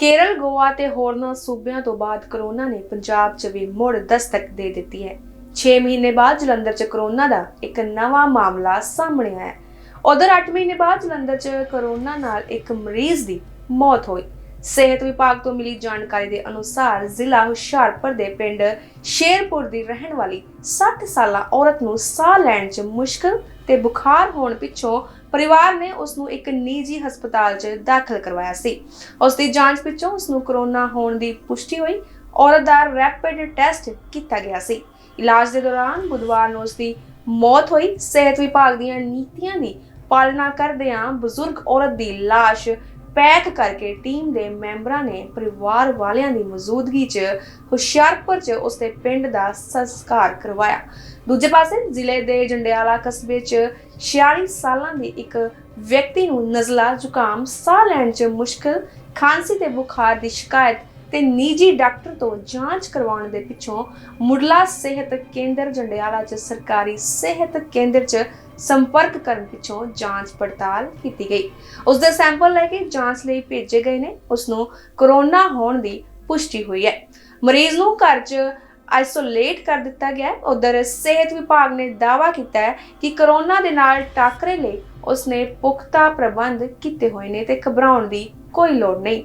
ਕੇਰਲ, ਗੋਆ ਤੇ ਹੋਰਨਾਂ ਸੂਬਿਆਂ ਤੋਂ ਬਾਅਦ ਕਰੋਨਾ ਨੇ ਪੰਜਾਬ 'ਚ ਵੀ ਮੁੜ ਦਸਤਕ ਦੇ ਦਿੱਤੀ ਹੈ। 6 ਮਹੀਨੇ ਬਾਅਦ ਜਲੰਧਰ 'ਚ ਕਰੋਨਾ ਦਾ ਇੱਕ ਨਵਾਂ ਮਾਮਲਾ ਸਾਹਮਣੇ ਆਇਆ ਉਧਰ 8 ਮਹੀਨੇ ਬਾਅਦ ਜਲੰਧਰ 'ਚ ਕਰੋਨਾ ਨਾਲ ਇੱਕ ਮਰੀਜ਼ ਦੀ ਮੌਤ ਹੋਈ। ਸਿਹਤ ਵਿਭਾਗ ਤੋਂ ਮਿਲੀ ਜਾਣਕਾਰੀ ਦੇ ਅਨੁਸਾਰ ਜ਼ਿਲ੍ਹਾ ਹੁਸ਼ਿਆਰਪੁਰ ਦੇ ਪਿੰਡ ਸ਼ੇਰਪੁਰ ਦੀ ਰਹਿਣ ਵਾਲੀ 60 ਸਾਲਾ ਔਰਤ ਨੂੰ ਸਾਹ ਲੈਣ 'ਚ ਮੁਸ਼ਕਲ ਤੇ ਬੁਖਾਰ ਹੋਣ ਪਿੱਛੋਂ ਪਰਿਵਾਰ ਨੇ ਉਸ ਨੂੰ ਇੱਕ ਨਿੱਜੀ ਹਸਪਤਾਲ 'ਚ ਦਾਖਲ ਕਰਵਾਇਆ ਸੀ। ਉਸ ਦੀ ਜਾਂਚ ਪਿੱਛੋਂ ਉਸ ਨੂੰ ਕਰੋਨਾ ਹੋਣ ਦੀ ਪੁਸ਼ਟੀ ਹੋਈ। ਔਰਤ ਦਾ ਰੈਪਿਡ ਟੈਸਟ ਕੀਤਾ ਗਿਆ ਸੀ। ਇਲਾਜ ਦੇ ਦੌਰਾਨ ਬੁੱਧਵਾਰ ਨੂੰ ਉਸ ਦੀ ਮੌਤ ਹੋਈ। ਸਿਹਤ ਵਿਭਾਗ ਦੀਆਂ ਨੀਤੀਆਂ ਦੀ ਪਾਲਣਾ ਕਰਦਿਆਂ ਬਜ਼ੁਰਗ ਔਰਤ ਦੀ ਲਾਸ਼ ਪੈਕ ਕਰਕੇ ਟੀਮ ਦੇ ਮੈਂਬਰਾਂ ਨੇ ਪਰਿਵਾਰ ਵਾਲਿਆਂ ਦੀ ਮੌਜੂਦਗੀ 'ਚ ਹੁਸ਼ਿਆਰਪੁਰ 'ਚ ਉਸਦੇ ਪਿੰਡ ਦਾ ਸੰਸਕਾਰ ਕਰਵਾਇਆ। ਦੂਜੇ ਪਾਸੇ ਜ਼ਿਲ੍ਹੇ ਦੇ ਜੰਡਿਆਲਾ ਕਸਬੇ 'ਚ 46 ਸਾਲਾਂ ਦੀ ਇੱਕ ਵਿਅਕਤੀ ਨੂੰ ਨਜ਼ਲਾ ਜ਼ੁਕਾਮ ਸਾਹ ਲੈਣ 'ਚ ਮੁਸ਼ਕਲ, ਖਾਂਸੀ ਤੇ ਬੁਖਾਰ ਦੀ ਸ਼ਿਕਾਇਤ ਤੇ ਨਿੱਜੀ ਡਾਕਟਰ ਤੋਂ ਜਾਂਚ ਕਰਵਾਉਣ ਦੇ ਪਿੱਛੋਂ ਮੁੱਢਲਾ ਸਿਹਤ ਕੇਂਦਰ ਜੰਡਿਆਲਾ 'ਚ ਸਰਕਾਰੀ ਸਿਹਤ ਕੇਂਦਰ 'ਚ ਸੰਪਰਕ ਕਰਨ ਪਿੱਛੋਂ ਜਾਂਚ ਪੜਤਾਲ ਕੀਤੀ ਗਈ। ਉਸ ਦੇ ਸੈਂਪਲ ਲੈ ਕੇ ਜਾਂਚ ਲਈ ਭੇਜੇ ਗਏ ਨੇ। ਉਸ ਨੂੰ ਕਰੋਨਾ ਹੋਣ ਦੀ ਪੁਸ਼ਟੀ ਹੋਈ ਹੈ। ਮਰੀਜ਼ ਨੂੰ ਘਰ 'ਚ ਆਈਸੋਲੇਟ ਕਰ ਦਿੱਤਾ ਗਿਆ ਹੈ। ਉਧਰ ਸਿਹਤ ਵਿਭਾਗ ਨੇ ਦਾਅਵਾ ਕੀਤਾ ਹੈ ਕਿ ਕਰੋਨਾ ਦੇ ਨਾਲ ਟਾਕਰੇ ਲਈ ਉਸਨੇ ਪੁਖਤਾ ਪ੍ਰਬੰਧ ਕੀਤੇ ਹੋਏ ਨੇ ਤੇ ਘਬਰਾਉਣ ਦੀ ਕੋਈ ਲੋੜ ਨਹੀਂ।